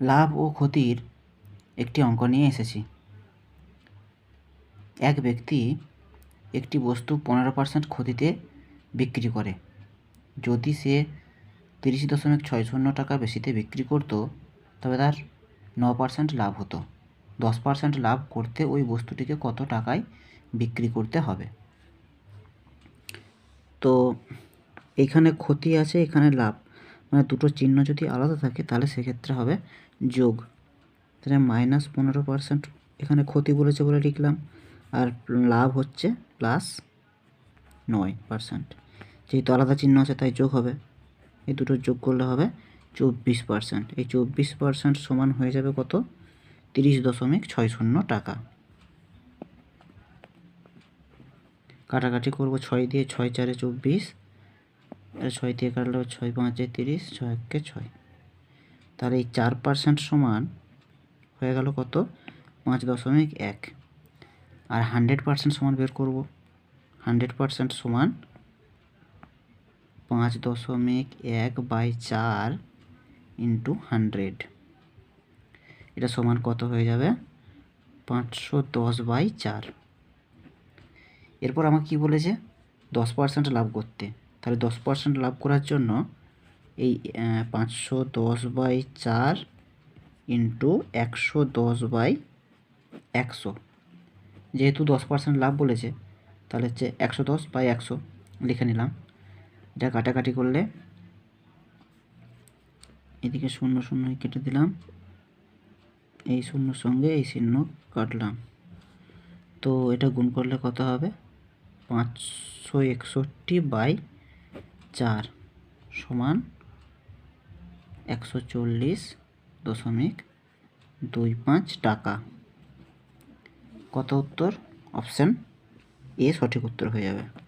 লাভ ও ক্ষতির একটি অঙ্ক নিয়ে এসেছি। এক ব্যক্তি একটি বস্তু পনেরো পার্সেন্ট ক্ষতিতে বিক্রি করে। যদি সে তিরিশ দশমিক ছয় শূন্য টাকা বেশিতে বিক্রি করতো, তবে তার ন পার্সেন্ট লাভ হতো। দশ পার্সেন্ট লাভ করতে ওই বস্তুটিকে কত টাকায় বিক্রি করতে হবে? তো এইখানে ক্ষতি আছে, এখানে লাভ মানে দুটো চিহ্ন যদি আলাদা থাকে, তাহলে সেক্ষেত্রে হবে যোগ। তাহলে মাইনাস পনেরো পার্সেন্ট এখানে ক্ষতি বলেছে বলে লিখলাম, আর লাভ হচ্ছে প্লাস নয় পার্সেন্ট যেহেতু আলাদা চিহ্ন আছে, তাই যোগ হবে। এই দুটো যোগ করলে হবে চব্বিশ পার্সেন্ট এই চব্বিশ পার্সেন্ট সমান হয়ে যাবে কত? তিরিশ দশমিক ছয় শূন্য টাকা। কাটাকাটি করব ছয় দিয়ে ছয় চারে চব্বিশ। ছয় দিয়ে কাটলে ছয় পাঁচে তিরিশ, ছয় একে ছয়। তাহলে এই চার পার্সেন্ট সমান হয়ে গেল কত? পাঁচ দশমিক এক। আর হান্ড্রেড পার্সেন্ট সমান বের করব। হান্ড্রেড পার্সেন্ট সমান পাঁচ দশমিক এক বাই চার ইন্টু হান্ড্রেড এটা সমান কত হয়ে যাবে? পাঁচশো দশ বাই চার। এরপর আমাকে কী বলেছে? দশ পার্সেন্ট লাভ করতে। তাহলে দশ পার্সেন্ট লাভ করার জন্য এই পাঁচশো দশ বাই চার ইন্টু একশো দশ বাই একশো। যেহেতু দশ পার্সেন্ট লাভ বলেছে, তাহলে হচ্ছে একশো দশ বাই একশো লিখে নিলাম। এটা কাটাকাটি করলে এদিকে শূন্য শূন্য কেটে দিলাম। এই শূন্যর সঙ্গে এই চিহ্ন কাটলাম। তো এটা গুণ করলে কত হবে? পাঁচশো একষট্টি বাই চার সমান একশো চল্লিশ দশমিক দুই পাঁচ টাকা। কত উত্তর? অপশান এ সঠিক উত্তর হয়ে যাবে।